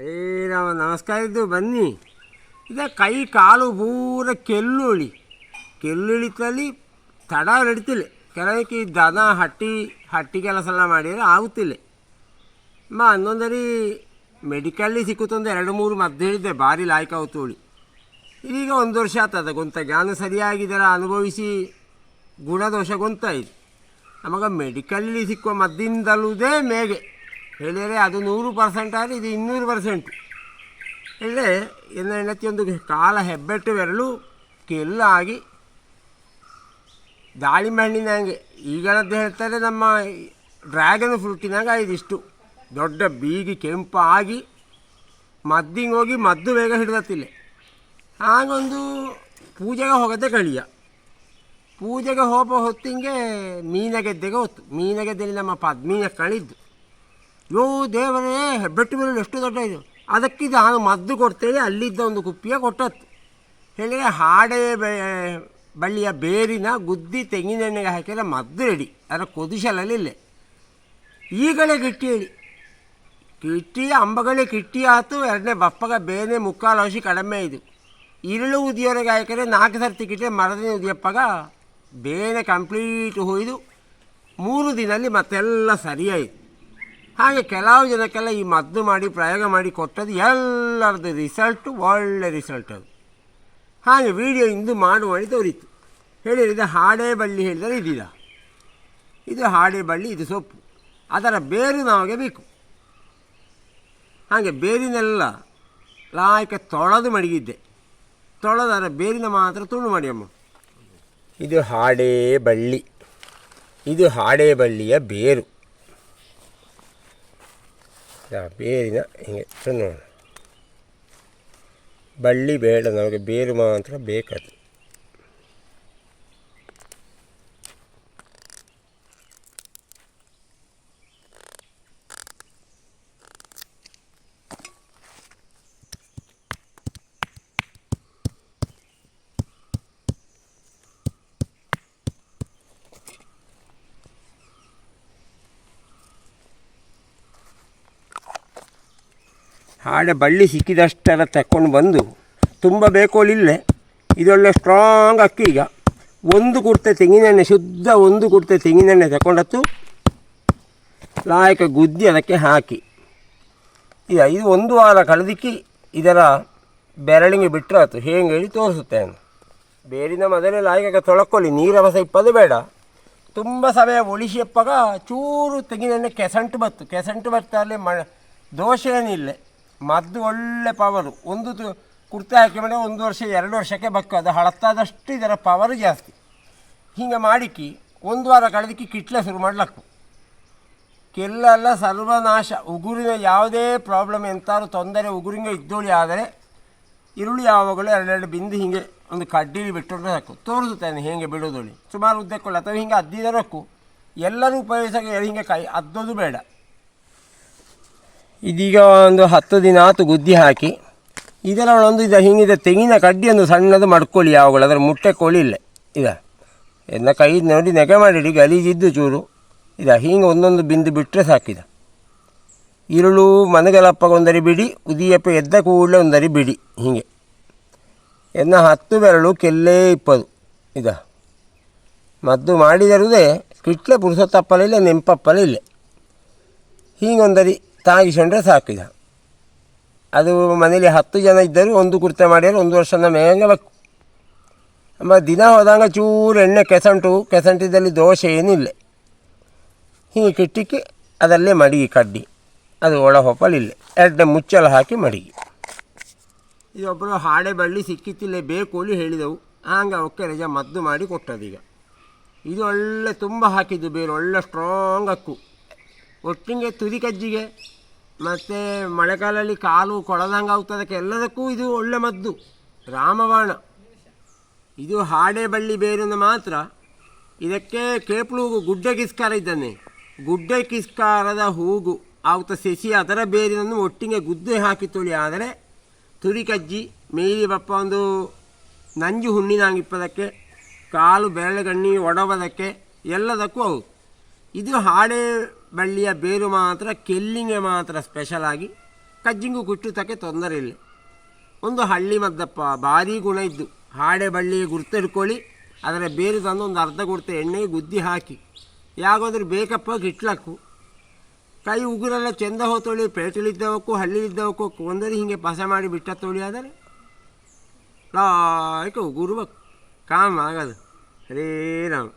ಏ ನಾವು ನಮಸ್ಕಾರ ಇದ್ದು ಬನ್ನಿ. ಇದೆ ಕೈ, ಕಾಲು ಪೂರ ಕೆಲ್ಲುಳಿ. ಕೆಲ್ಲುಳಿತಲ್ಲಿ ತಡ ನಡೀತಿಲ್ಲ. ಕೆಲವಕ್ಕೆ ದನ, ಹಟ್ಟಿ ಹಟ್ಟಿ ಕೆಲಸ ಎಲ್ಲ ಮಾಡಿದರೆ ಆಗುತ್ತಿಲ್ಲ. ಮಾ, ಹನ್ನೊಂದರಿ ಮೆಡಿಕಲ್ಲಿ ಸಿಕ್ಕುತ್ತೊಂದು ಎರಡು ಮೂರು ಮದ್ದು ಹೇಳಿದ್ದೆ ಭಾರಿ ಲಾಯ್ಕ ಅವತೋಳಿ ಈಗ ಒಂದು ವರ್ಷ ಆಗ್ತದೆ ಗೊಂತ ಜ್ಞಾನ ಸರಿಯಾಗಿದ್ದರ ಅನುಭವಿಸಿ ಗುಣದೋಷ ಗೊಂತಾಯಿತು ನಮಗೆ ಮೆಡಿಕಲ್ಲಿ ಸಿಕ್ಕುವ ಮದ್ದಿಂದಲೂ ಮೇಗೆ. ಹೇಳಿದರೆ ಅದು ನೂರು ಪರ್ಸೆಂಟ್ ಆದರೆ ಇದು ಇನ್ನೂರು ಪರ್ಸೆಂಟ್. ಹೇಳಿದರೆ ಎನ್ನ ಹೆಂಡತಿ ಒಂದು ಕಾಲ ಹೆಬ್ಬೆಟ್ಟು ಬೆರಳು ಕೆಲ್ಲಾಗಿ ದಾಳಿಂಬೆ ಹಣ್ಣಿನಂಗೆ ಈಗಳದ್ದು ಹೇಳ್ತಾರೆ ನಮ್ಮ ಡ್ರ್ಯಾಗನ್ ಫ್ರೂಟಿನಾಗ ಇದಿಷ್ಟು. ದೊಡ್ಡ ಬೀಗಿ ಕೆಂಪಾಗಿ ಮದ್ದಿಂಗೆ ಹೋಗಿ ಮದ್ದು ಬೇಗ ಹಿಡಿದತ್ತಿಲ್ಲ ಹಾಗೊಂದು ಪೂಜೆಗೆ ಹೋಗದೆ ಕಳಿಯ. ಪೂಜೆಗೆ ಹೋಗೋ ಹೊತ್ತಿಂಗೆ ಮೀನಗೆದ್ದೆಗೆ ಹೊತ್ತು. ಮೀನಗೆದ್ದೆಯಲ್ಲಿ ನಮ್ಮ ಪದ್ಮೀನ ಕಳಿದ್ದು. ಯೋ ದೇವರೇ ಹೆಬ್ಬೆಟ್ಟು ಮೇಲೆ ಎಷ್ಟು ದೊಡ್ಡ ಇದು. ನಾನು ಮದ್ದು ಕೊಡ್ತೇನೆ ಅಲ್ಲಿದ್ದ ಒಂದು ಕುಪ್ಪಿಯ ಕೊಟ್ಟತ್ತು ಹೇಳಿದರೆ ಹಾಡೆ ಬಳ್ಳಿಯ ಬೇರಿನ ಗುದ್ದಿ ತೆಂಗಿನೆಣ್ಣೆಗೆ ಹಾಕಿದರೆ ಮದ್ದು ರೆಡಿ. ಅದರ ಕೊದಿಸಲಲ್ಲಿಲ್ಲ ಈಗಲೇ ಗಿಟ್ಟಿ ಹೇಳಿ. ಕಿಟ್ಟಿ, ಅಂಬಗಳೇ ಕಿಟ್ಟಿ ಆತು, ಎರಡನೇ ಬಪ್ಪಗ ಬೇನೆ ಮುಕ್ಕಾಲು ಹಸಿ ಕಡಿಮೆ ಇದು. ಇರುಳು ಉದಿಯೋರಿಗೆ ಹಾಕಿದರೆ ನಾಲ್ಕು ಸರ್ತಿ ಕಿಟ್ಟೆ ಮರದಿನ ಉದಿಯಪ್ಪಾಗ ಬೇನೆ ಕಂಪ್ಲೀಟ್ ಹೋಯ್ದು, ಮೂರು ದಿನಲ್ಲಿ ಮತ್ತೆಲ್ಲ ಸರಿಯಾಯಿತು. ಹಾಗೆ ಕೆಲವು ಜನಕ್ಕೆಲ್ಲ ಈ ಮದ್ದು ಮಾಡಿ, ಪ್ರಯೋಗ ಮಾಡಿ ಕೊಟ್ಟದ್ದು ಎಲ್ಲರದ್ದು ರಿಸಲ್ಟು ಒಳ್ಳೆ ರಿಸಲ್ಟ್ ಅದು. ಹಾಗೆ ವಿಡಿಯೋ ಇಂದು ಮಾಡು ಮಾಡಿ ತೋರಿತು ಹೇಳಿದ್ರೆ ಇದು ಹಾಡೇ ಬಳ್ಳಿ ಹೇಳಿದರೆ ಇದಿಲ್ಲ. ಇದು ಹಾಡೇ ಬಳ್ಳಿ, ಇದು ಸೊಪ್ಪು. ಅದರ ಬೇರು ನಮಗೆ ಬೇಕು. ಹಾಗೆ ಬೇರಿನೆಲ್ಲ ಲಾಯಕ ತೊಳೆದು ಮಡಗಿದ್ದೆ. ತೊಳೆದು ಅದರ ಬೇರಿನ ಮಾತ್ರ ತುಂಡು ಮಾಡಿ ಅಮ್ಮ ಇದು ಹಾಡೇ ಬಳ್ಳಿ. ಇದು ಹಾಡೇ ಬಳ್ಳಿಯ ಬೇರು. ಆ ಬೇರಿನ ಹಿಂಗೆ ತುಂಡು ಬಳ್ಳಿ ಬೇಡ ನಮಗೆ ಬೇರು ಮಾತ್ರ ಬೇಕದು ಹಾಡೆ ಬಳ್ಳಿ ಸಿಕ್ಕಿದಷ್ಟೆಲ್ಲ ತಕ್ಕೊಂಡು ಬಂದು, ತುಂಬ ಬೇಕೋಲಿಲ್ಲೇ ಇದೊಳ್ಳೆ ಸ್ಟ್ರಾಂಗ್ ಅಕ್ಕಿ ಈಗ. ಒಂದು ಕುರ್ತೆ ತೆಂಗಿನೆಣ್ಣೆ, ಶುದ್ಧ ಒಂದು ಕುರ್ತೆ ತೆಂಗಿನೆಣ್ಣೆ ತಗೊಂಡತ್ತು ಲಾಯಕ ಗುದ್ದಿ ಅದಕ್ಕೆ ಹಾಕಿ. ಈಗ ಇದು ಒಂದು ವಾರ ಕಳೆದಿಕ್ಕಿ ಇದರ ಬೆರಳಿಗೆ ಬಿಟ್ಟರೆ ಆಯ್ತು ಹೇಗೆ ಹೇಳಿ ತೋರಿಸುತ್ತೇನೆ ಬೇರಿನ ಮೊದಲೇ ಲಾಯಕ ತೊಳಕೊಳ್ಳಿ. ನೀರವಸ ಇಪ್ಪದು ಬೇಡ. ತುಂಬ ಸಮಯ ಉಳಿಸಿಯಪ್ಪಾಗ ಚೂರು ತೆಂಗಿನೆಣ್ಣೆ ಕೆಸಂಟು ಬತ್ತು. ಕೆಸಂಟು ಬರ್ತಾಲೆ ಮ ದೋಷ ಏನಿಲ್ಲ. ಮದ್ದು ಒಳ್ಳೆ ಪವರು ಒಂದು ಕುರ್ತಾ ಹಾಕಿ ಮೇಲೆ ಒಂದು ವರ್ಷ, ಎರಡು ವರ್ಷಕ್ಕೆ ಬಕ್ಕು. ಅದು ಹಳತ್ತಾದಷ್ಟು ಇದರ ಪವರ್ ಜಾಸ್ತಿ. ಹಿಂಗೆ ಮಾಡಿಕ್ಕಿ ಒಂದು ವಾರ ಕಳೆದಕ್ಕೆ ಕಿಟ್ಲೆ ಶುರು ಮಾಡಲಕ್ಕು. ಕೆಲ್ಲೆಲ್ಲ ಸರ್ವನಾಶ. ಉಗುರಿನ ಯಾವುದೇ ಪ್ರಾಬ್ಲಮ್ ಎಂತಾದ್ರು ತೊಂದರೆ ಉಗುರಿಂಗ ಇದ್ದೋಳಿ ಆದರೆ, ಈರುಳ್ಳಿ ಯಾವಾಗಲೂ ಎರಡೆರಡು ಬಿಂದು ಹಿಂಗೆ ಒಂದು ಕಡ್ಡಿಲಿ ಬಿಟ್ಟರೆ ಸಾಕು. ತೋರಿಸುತ್ತೇನೆ ಹೇಗೆ ಬಿಡೋದೊಳಿ. ಸುಮಾರು ಉದ್ದಕ್ಕೊಳ್ಳಿ ಅಥವಾ ಹಿಂಗೆ ಅದ್ದಿದರಕ್ಕೂ ಎಲ್ಲರೂ ಉಪಯೋಗಿಸೋಕೆ ಹಿಂಗೆ ಕೈ, ಅದ್ದೋದು ಬೇಡ. ಇದೀಗ ಒಂದು ಹತ್ತು ದಿನ ಆತು ಗುದ್ದಿ ಹಾಕಿ. ಇದೆಲ್ಲ ಒಂದು ಇದು ಹಿಂಗಿದೆ ತೆಂಗಿನ ಕಡ್ಡಿ ಒಂದು ಸಣ್ಣದು ಮಡ್ಕೊಳ್ಳಿ ಯಾವಾಗಲೂ ಅದರ ಮುಟ್ಟೆ ಕೊಳಿಲ್ಲ ಇದ. ಎಲ್ಲ ಕೈ ನೋಡಿ ನೆಗೆ ಮಾಡಿಡಿ ಗಲೀಜಿದ್ದು ಚೂರು. ಇದ, ಹಿಂಗೆ ಒಂದೊಂದು ಬಿಂದು ಬಿಟ್ಟರೆ ಸಾಕಿದ ಈರುಳ್ಳು ಮನಗಲಪ್ಪ ಒಂದರಿ ಬಿಡಿ, ಉದಿಯಪ್ಪ ಎದ್ದ ಕೂಡಲೇ ಒಂದರಿ ಬಿಡಿ, ಹೀಗೆ. ಎನ್ನ ಹತ್ತು ಬೆರಳು, ಕೆಲ್ಲೇ ಇಪ್ಪದು ಇದ. ಮದ್ದು ಮಾಡಿದರುದೇ ಕಿಟ್ಲೆ ಪುರುಸೊತ್ತಪ್ಪಲಿಲ್ಲ ನೆಂಪಪ್ಪಲಿಲ್ಲ ಹೀಗೊಂದರಿ ತಾಗಿಸ್ಕೊಂಡ್ರೆ ಸಾಕಿದ ಅದು ಮನೇಲಿ ಹತ್ತು ಜನ ಇದ್ದರು ಒಂದು ಕುರ್ತೆ ಮಾಡಿದ್ರೆ ಒಂದು ವರ್ಷದ ಮೇಲೆ ಬೇಕು ದಿನ ಹೋದಾಗ ಚೂರು ಎಣ್ಣೆ ಕೆಸಂಟು, ಕೆಸಂಟಿದಲ್ಲಿ ದೋಷ ಏನಿಲ್ಲ ಹೀಗೆ ಕಿಟ್ಟಿಕ್ಕಿ ಅದಲ್ಲೇ ಮಡಿಗೆ ಕಡ್ಡಿ. ಅದು ಒಳ ಹೊಪ್ಪಲಿಲ್ಲ ಎರಡನೇ ಮುಚ್ಚಲು ಹಾಕಿ ಮಡಿಗೆ. ಇದೊಬ್ಬರು ಹಾಡೆ ಬಳ್ಳಿ ಸಿಕ್ಕಿತ್ತಿಲ್ಲ ಅಲ್ಲಿ ಹೇಳಿದೆವು. ಹಂಗೆ ಅವಕ್ಕೆ ರಜೆ ಮದ್ದು ಮಾಡಿ ಕೊಟ್ಟದೀಗ ಇದು ಒಳ್ಳೆ ತುಂಬ ಹಾಕಿದ್ದು ಬೇರೆ, ಒಳ್ಳೆ ಸ್ಟ್ರಾಂಗ್ ಅಕ್ಕು ಒಟ್ಟಿಗೆ ತುದಿ ಕಜ್ಜಿಗೆ. ಮತ್ತು ಮಳೆಗಾಲದಲ್ಲಿ ಕಾಲು ಕೊಳದಂಗೆ ಆಗ್ತದಕ್ಕೆ ಎಲ್ಲದಕ್ಕೂ ಇದು ಒಳ್ಳೆ ಮದ್ದು. ರಾಮಬಾಣ. ಇದು ಹಾಡೆ ಬಳ್ಳಿ ಬೇರಿಂದ ಮಾತ್ರ. ಇದಕ್ಕೆ ಕೇಪಲು ಗುಡ್ಡೆ ಕಿಸ್ಕಾರ ಇದ್ದಾನೆ. ಗುಡ್ಡೆ ಕಿಸ್ಕಾರದ ಹೂಗು ಆವತ್ತ ಸಸಿ ಅದರ ಬೇರಿನನ್ನು ಒಟ್ಟಿಗೆ ಗುದ್ದೆ ಹಾಕಿ ತುಳಿ. ಆದರೆ ತುರಿ ಕಜ್ಜಿ ಮೇಲಿ ಬಪ್ಪ ಒಂದು ನಂಜು ಹುಣ್ಣಿನಾಗಿಪ್ಪದಕ್ಕೆ, ಕಾಲು ಬೆರಳೆಗಣ್ಣಿ ಒಡವದಕ್ಕೆ ಎಲ್ಲದಕ್ಕೂ ಹೌದು. ಇದು ಹಾಡೆ ಬಳ್ಳಿಯ ಬೇರು ಮಾತ್ರ, ಕೆಲ್ಲಿಂಗೆ ಮಾತ್ರ ಸ್ಪೆಷಲ್ ಆಗಿ ಕಜ್ಜಿಂಗು ಕುಟ್ಟುತ್ತಕ್ಕೆ ತೊಂದರೆ ಇಲ್ಲ. ಒಂದು ಹಳ್ಳಿ ಮದ್ದಪ್ಪ, ಭಾರಿ ಗುಣ ಇದ್ದು ಹಾಡೆ ಬಳ್ಳಿ ಗುರ್ತಿಡ್ಕೊಳ್ಳಿ ಅದರ ಬೇರು ತಂದು ಒಂದು ಅರ್ಧ ಗುರ್ತ ಎಣ್ಣೆ ಗುದ್ದಿ ಹಾಕಿ. ಯಾವಾಗಾದ್ರೂ ಬೇಕಪ್ಪ ಗಿಟ್ಲಕ್ಕು ಕೈ ಉಗುರೆಲ್ಲ ಚೆಂದ ಹೋತೊಳಿ ಪೇಟೆಲಿದ್ದವಕ್ಕೂ ಹಳ್ಳಿಲಿದ್ದವಕ್ಕೂ ಒಂದರಿ ಹೀಗೆ ಪಸ ಮಾಡಿ ಬಿಟ್ಟ ತೊಳಿ ಆದರೆ ಲಾಯ್ಕ ಉಗುರ್ಬೇಕು ಕಾಮ್ ಆಗೋದು. ಹರೇ ರಾಮ.